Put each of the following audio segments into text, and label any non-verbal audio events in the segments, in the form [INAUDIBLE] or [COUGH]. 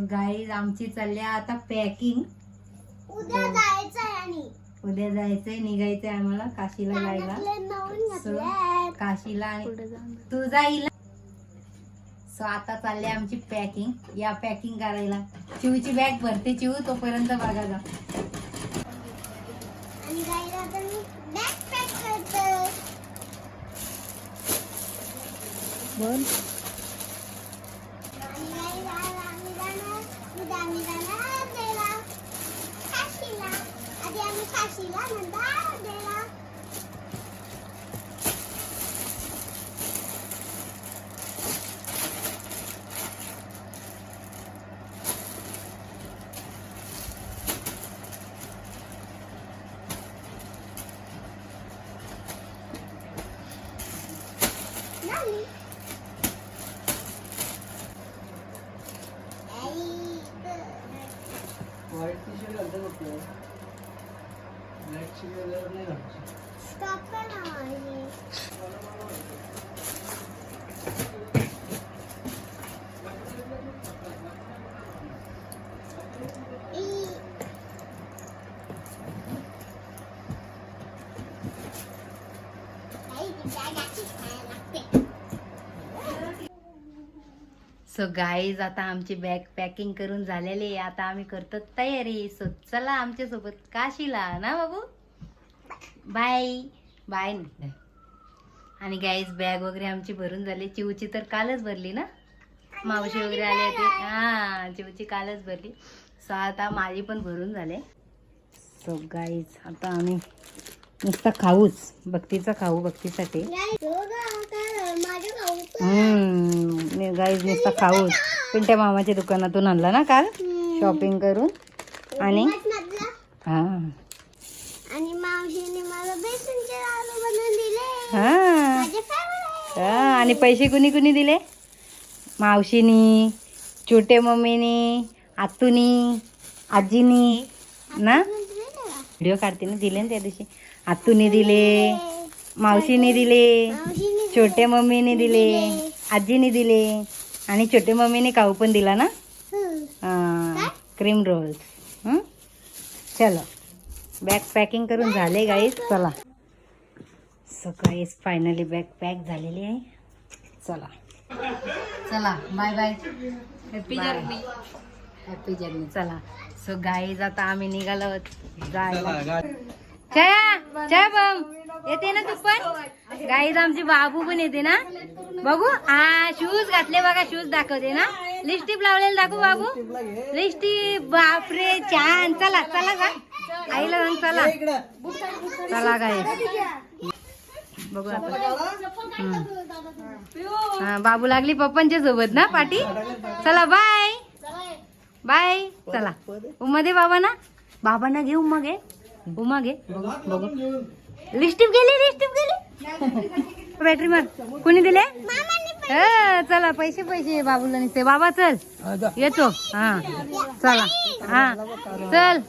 Guys आमची चालली आता पॅकिंग उद्या जायचंय आणि. उद्या जायचंय निघायचंय आम्हाला काशीला जायला. So, काशीला आणि तू जाईल सो आता चालली आमची पॅकिंग या पॅकिंग करायला. चिवची बॅग भरते चिव तोपर्यंत बघा जा. आणि जायला तर मी बॅग पॅक करतो. बोल आणि जायला आम्ही जाणार उद्या आम्ही जाणार देला काशीला आधी आम्ही काशीला नंतर सो गाईज आता आमची बॅग पॅकिंग करून झालेली आता आम्ही करतो तयारी. सो चला आमच्यासोबत काशीला ना बाबू? बाय. बाय आणि गाईज बॅग वगैरे आमची भरून झाली. चिवची तर कालच भरली ना? मावशी वगैरे आले होते. हा चिवची कालच भरली. सो आता माझी पण भरून झाले. सो गाईज आता आम्ही नुसता खाऊच. भक्तीचा खाऊ भक्तीसाठी. गाईज नुसता खाऊच. पिंट्या मामाच्या दुकानातून आणला ना काल? शॉपिंग करून. आणि? हा. हा. हा, आणि पैसे कुणी कुणी दिले? मावशीनी छोटे मम्मीनी आतुनी आजीनी ना. व्हिडिओ काढते ना दिले ना त्या दिवशी. आतूने दिले मावशीने दिले छोटे मम्मीने दिले आजीने दिले आणि छोटे मम्मीने काऊ पण दिला ना. Cream rolls? चलो. बॅग पॅकिंग करून झाले गाईस चला. So guys finally bag pack झालेली आहे. चला. चला bye bye happy journey happy journey चला. सो गाईज आता आम्ही निघालो. जायला छया छया बम येते ना तू पण? गाईज आमची बाबू पण येते ना? बघू. हा शूज घातले बघा शूज दाखवते ना? लिपस्टिक लावलेलं दाखवू बाबू. लिपस्टिक बापरे छान. चला चला का आईला सांग चला. चला गाई बघू आता. हा बाबू लागली पप्पांच्या सोबत ना पाठी चला बाय. बाय. चला. उमा दे बाबा ना बाबांना घे उमा घे. उमा घे. बघू. लिस्टिप गेली लिस्टिप गेली. [LAUGHS] बॅटरी मार. कोणी दिले हा, चला पैसे पैसे बाबूला निघते बाबा चल. येतो. हा. चला. हा. चल.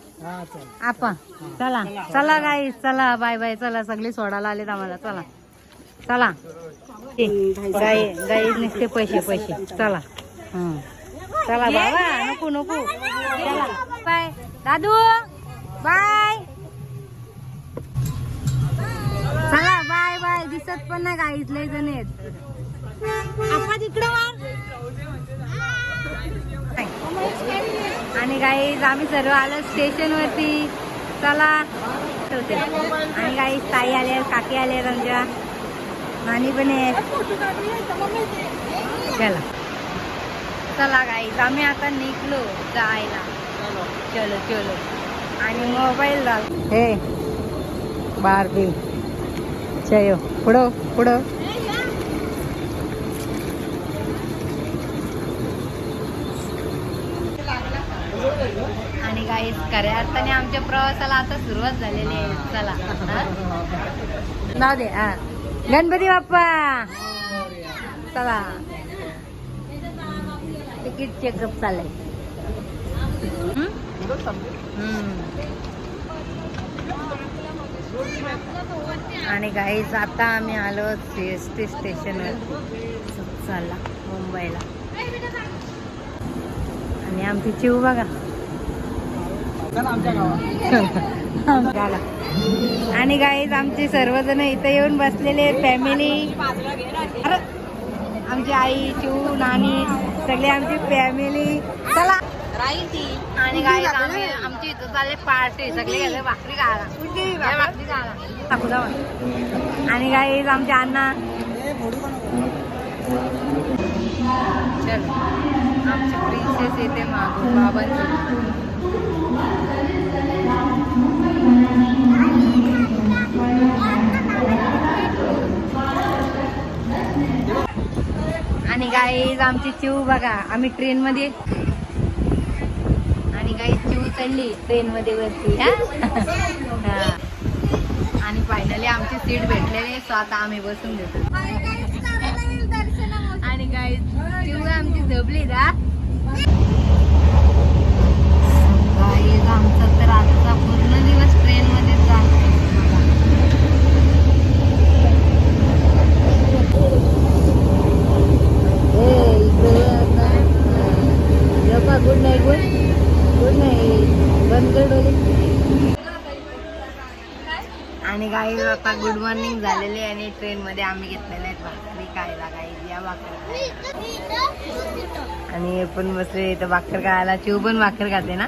आपा. चला. चला गाई चला बाय बाय चला सगळे सोडायला आलेत आम्हाला. चला. चला. गाई गाई निघते पैसे पैसे. चला. हं. चला बाबा. नको नको. चला. बाय दादू. बाय चला बाय बाय दिसत पण नाही गाईत लय जण आहेत. आणि गाईज आम्ही सर्व आलो स्टेशन वरती चला. ठेवते. आणि काही ताई आले काकी आले रंजा. नानी पण आहे चला. चला गाईज आम्ही आता निघलो जायला. चलो चलो. आणि मोबाईल झाला हे. बारबी. चयो पुढं पुढं. आणि खऱ्या अर्थाने आमच्या प्रवासाला आता सुरुवात झालेली आहे. चला हा? जाऊ दे हा. गणपती बाप्पा! चला. तिकीट चेकअप चाललंय. आणि गाईच आता आम्ही आलो सी एस टी स्टेशनवर चला मुंबईला. आणि आमची चिव बघा चला आमच्या गावात झाला. [LAUGHS] आणि गाईज आमचे सर्वजण इथं येऊन बसलेले फॅमिली अरे आमची आई चिऊ नानी सगळे आमची फॅमिली चला. आणि गाईज आम्ही आमची इथं चालले पार्टी सगळे गेले भाकरी खायला. भाकरी खायला. टाकू जावा आणि गाईज आमचे अण्णा. चल. आमची प्रिन्सेस येते मागून बाबांची. आणि गाईज आमची चिव बघा आम्ही ट्रेन मध्ये. आणि गाई चिव चालली ट्रेन मध्ये वरती. आणि फायनली आमची सीट भेटलेली सो आता आम्ही बसून घेतो. आणि गाई चिव आमची झोपली ना गाईज आमचा तर आजचा पूर्ण दिवस ट्रेन मध्येच जाणार good night good good night बंद कर डोले आणि काही आता गुड मॉर्निंग झालेली आहे आणि ट्रेन मध्ये आम्ही घेतलेले आहेत भाकरी खायला काही या भाकर आणि हे पण बसले इथं भाकर खायला. चिव पण भाकर खाते ना?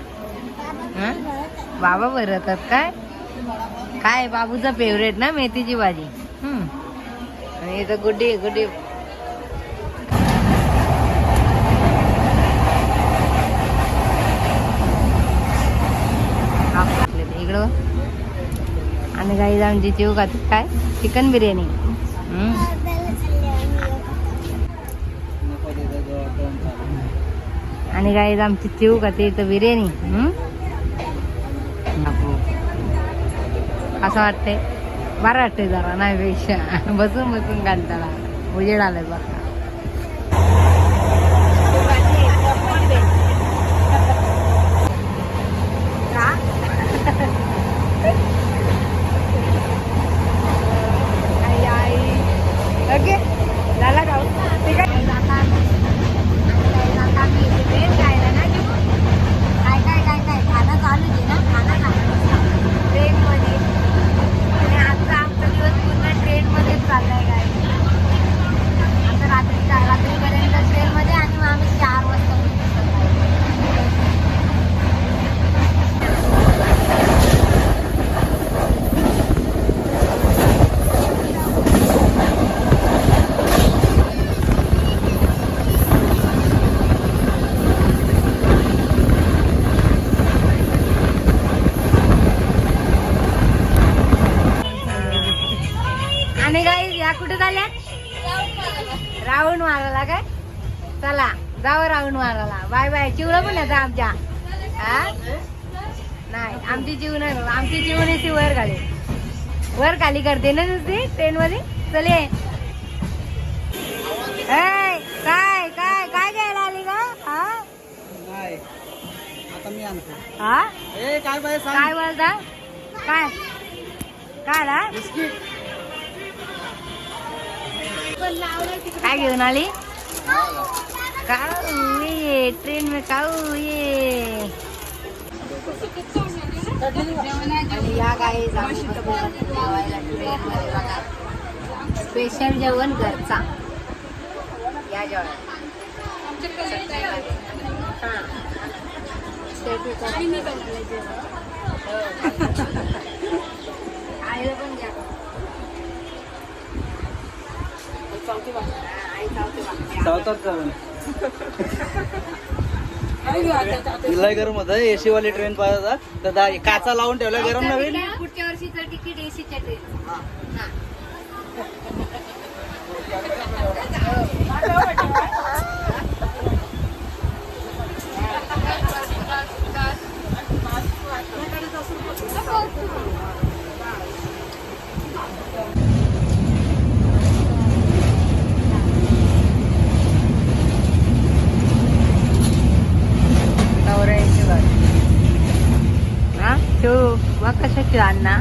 बाबा भरतात काय? काय बाबूचा फेवरेट ना मेथीची भाजी. आणि इथं गुड्डी गुड्डी. इकडं आणि काही आमची चिव खाते. काय? चिकन बिर्याणी. आणि काही आमची चिव खाते इथं बिर्याणी. हम्म. बापू. असं वाटतंय. बरं वाटतंय जरा नाही पेक्षा. बसून बसून घंटाला उजेड आलाय बघा. आई आई ओके झाला का ठीक आहे जाता जाता मी ट्रेन जायला ना घेऊ काय काय काय काय खाणं चालू आहे ना खाणं खाणं ट्रेनमध्ये आणि आजचा आमचा दिवस पूर्ण ट्रेनमध्येच चाललाय काय आता रात्री रात्रीपर्यंत ट्रेनमध्ये आणि मग आम्ही चार वाजता पोहोचू सकाळी. आणि काही या कुठे झाल्या राऊंड मारायला काय? चला जाऊ राऊंड मारायला. Bye bye. चिवला पण येतं आमच्या. हा नाही आमची जीव नाही. आमची जीवनीची वर खाली. वर खाली करते ना नुसती ट्रेन मध्ये चल काय काय काय घ्यायला आली का हा नाही. हा काय बोलता? काय? काय ना बिस्किट. काय घेऊन आली? काऊ ये ट्रेन में काऊ ये. या स्पेशल जेवण घरचा. या जेवण आईला पण घ्या. चावतात गरम होतं. एसी वाली ट्रेन पाहिजे होता. तर दा- काचा लावून ठेवला गरम नवीन. पुढच्या वर्षीचं तिकीट एसीच्या ट्रेन [LAUGHS] शिव कशा शिव अण्णा.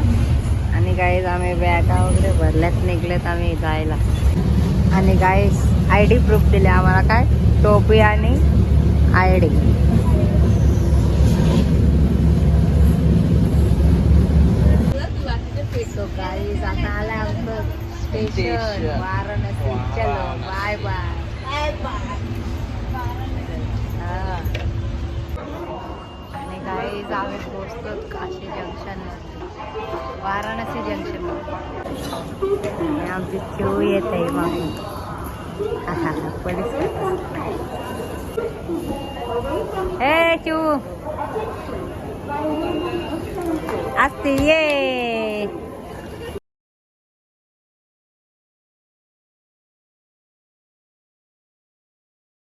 आणि गाईज आम्ही बॅगा वगैरे भरल्यात निघलेत आम्ही जायला. आणि गाईज आय डी प्रूफ दिले आम्हाला काय? टोपी आणि आय डी आता आलं आमचं स्पेशल वाराणसी चलो बाय बाय वाराणसी जंक्शन आणि आमची चिव येत आहे मागून पोलीस ए चिव असते ये